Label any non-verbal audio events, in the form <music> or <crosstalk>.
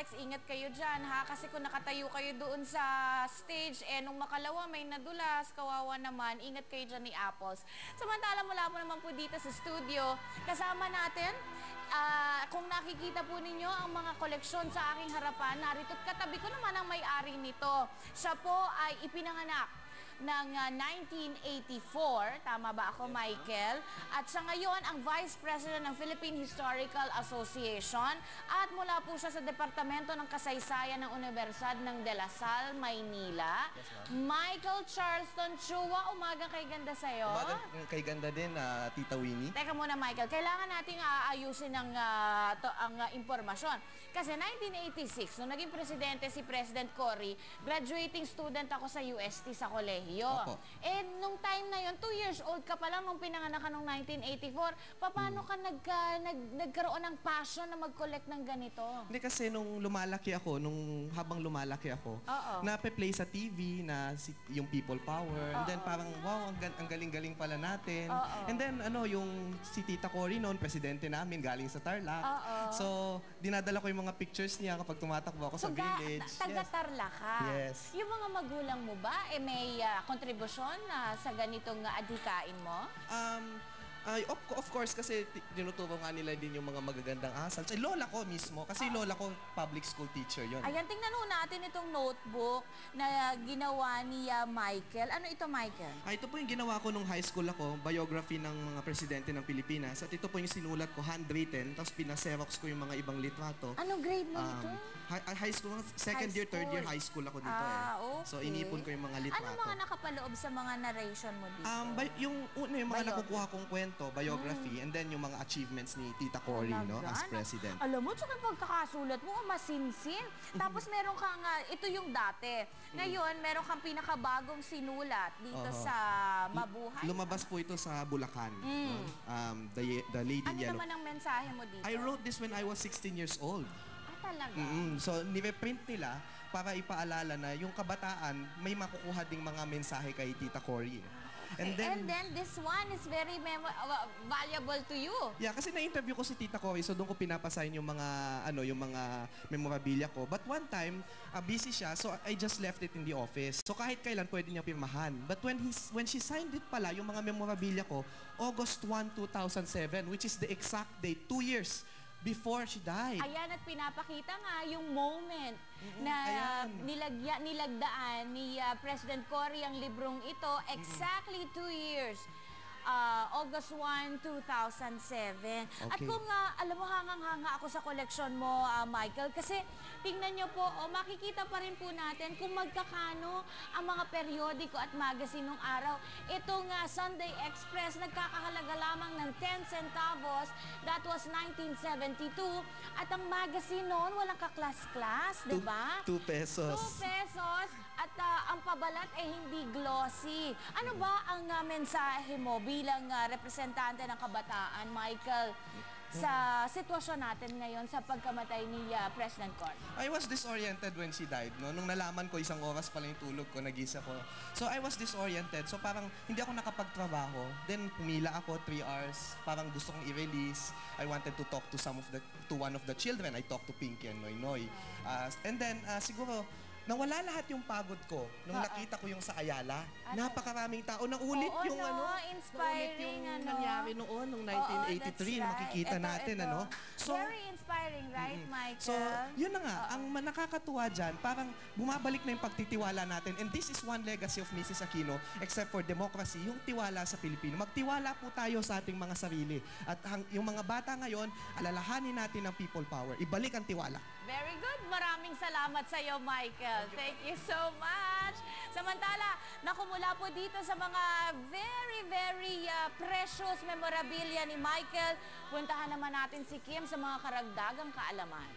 Alex, ingat kayo dyan ha. Kasi kung nakatayo kayo doon sa stage, eh nung makalawa may nadulas, kawawa naman, ingat kayo dyan ni Apples. Samantala mula po naman po dito sa studio, kasama natin, ah, kung nakikita po ninyo ang mga koleksyon sa aking harapan, narito at katabi ko naman ang may-ari nito. Siya po ay ipinanganak ng ah, 1984. Tama ba ako, Michael? At siya ngayon ang Vice President ng Philippine Historical Association at mula po siya sa Departamento ng Kasaysayan ng Universidad ng De La Salle, Maynila. Michael Charleston Chua, umaga kay ganda sa'yo. Umaga kay ganda din, ah, Tita Winnie. Teka muna, Michael. Kailangan nating aayusin ang, ah, to, ang ah, impormasyon. Kasi 1986, nung naging presidente si President Cory, graduating student ako sa UST sa kolehiyo. Opo. Eh, nung time na yon, two years old ka pa lang nung pinanganak ka nung 1984, paano ka nagka, nag, nagkaroon ng passion na mag-collect ng ganito? Hindi kasi nung lumalaki ako, nung habang lumalaki ako, Oo. nape-play sa TV na si, yung People Power. And then parang, wow, ang, ang galing-galing pala natin. Oo. And then, ano, yung si Tita Cory noon, presidente namin, galing sa Tarlac. Oo. So, dinadala ko yung mga pictures niya kapag tumatakbo ako sa ga- village. taga-tarla ka. Yes. Yung mga magulang mo ba, eh may ah, kontribusyon na sa ganitong ah, adhikain mo? Um, ay, of, of course, kasi ti- tinuturo nga nila din yung mga magagandang asal. Sa lola ko mismo, kasi lola ko public school teacher yon. Ayan, tingnan ho natin itong notebook na ginawa ni ah, Michael. Ano ito, Michael? Ah, ito po yung ginawa ko nung high school ako, biography ng mga presidente ng Pilipinas. At ito po yung sinulat ko, handwritten, tapos pinaserox ko yung mga ibang litrato. Anong grade mo ito? Um, high, ah, high school, second High year, third year school. high school ako dito Ah, eh. okay. So inipon ko yung mga litrato. Ano mga nakapaloob sa mga narration mo dito? Um, by, yung una yung mga Biography. nakukuha kong kwento, biography, and then yung mga achievements ni Tita Cory, no, Talaga, as president. Alam mo, tsaka pagkakasulat mo, masinsin. <laughs> Tapos meron kang, ah, ito yung dati. Ngayon, meron kang pinakabagong sinulat dito Oo. sa Mabuhay. Lumabas po ito sa Bulacan. no? Um, the, the Lady in ano Yellow. naman ang mensahe mo dito? I wrote this when I was 16 years old. Ah, talaga? Mm, so, nireprint nila para ipaalala na yung kabataan may makukuha ding mga mensahe kay Tita Cory. eh. Okay, And then, this one is very memo- uh, valuable to you. Yeah, kasi na-interview ko si Tita Cory, so doon ko pinapasign yung mga, ano, yung mga memorabilia ko. But one time, ah, busy siya, so I just left it in the office. So kahit kailan pwede niya pirmahan. But when, he's, when she signed it pala, yung mga memorabilia ko, August 1, 2007, which is the exact date, two years before she died. Ayan at pinapakita nga yung moment na ayan. nilagya, nilagdaan ni uh, President Cory ang librong ito exactly two years. Uh, August 1, 2007. At Okay. kung uh, alam mo, hangang-hanga ako sa koleksyon mo, uh, Michael, kasi tingnan nyo po, oh, makikita pa rin po natin kung magkakano ang mga periodiko at magazine nung araw. Itong uh, Sunday Express, nagkakahalaga lamang ng 10 centavos. That was 1972. At ang magazine noon, walang kaklas-klas, di ba? Two pesos. 2 pesos ah, ang pabalat ay hindi glossy. Ano ba ang ah, mensahe mo bilang ah, representante ng kabataan, Michael, sa sitwasyon natin ngayon sa pagkamatay ni ah, President Cor? I was disoriented when she died, no? Nung nalaman ko, isang oras pala yung tulog ko, nagisa ko. So, I was disoriented. So, parang hindi ako nakapagtrabaho. Then, pumila ako, three hours. Parang gusto kong i-release. I wanted to talk to some of the, to one of the children. I talked to Pinky and Noy Noy. Uh, and then, uh, siguro, nawala lahat yung pagod ko nung Oo. nakita ko yung sa Ayala. Ano? Napakaraming tao. Naulit Oo, yung no? ano. Inspiring, naulit yung ano? nangyari noon, nung Oo, that's 1983 na right. makikita Ito, natin, ito. ano. Very inspiring, right, Michael? So, yun na nga, ang ma- nakakatuwa dyan, parang bumabalik na yung pagtitiwala natin. And this is one legacy of Mrs. Aquino, except for democracy, yung tiwala sa Pilipino. Magtiwala po tayo sa ating mga sarili. At hang, yung mga bata ngayon, alalahanin natin ang people power. Ibalik ang tiwala. Very good. Maraming salamat sa iyo, Michael. Thank you so much. Samantala, nakumula po dito sa mga very, very uh, precious memorabilia ni Michael. Puntahan naman natin si Kim sa mga karagdagang kaalaman.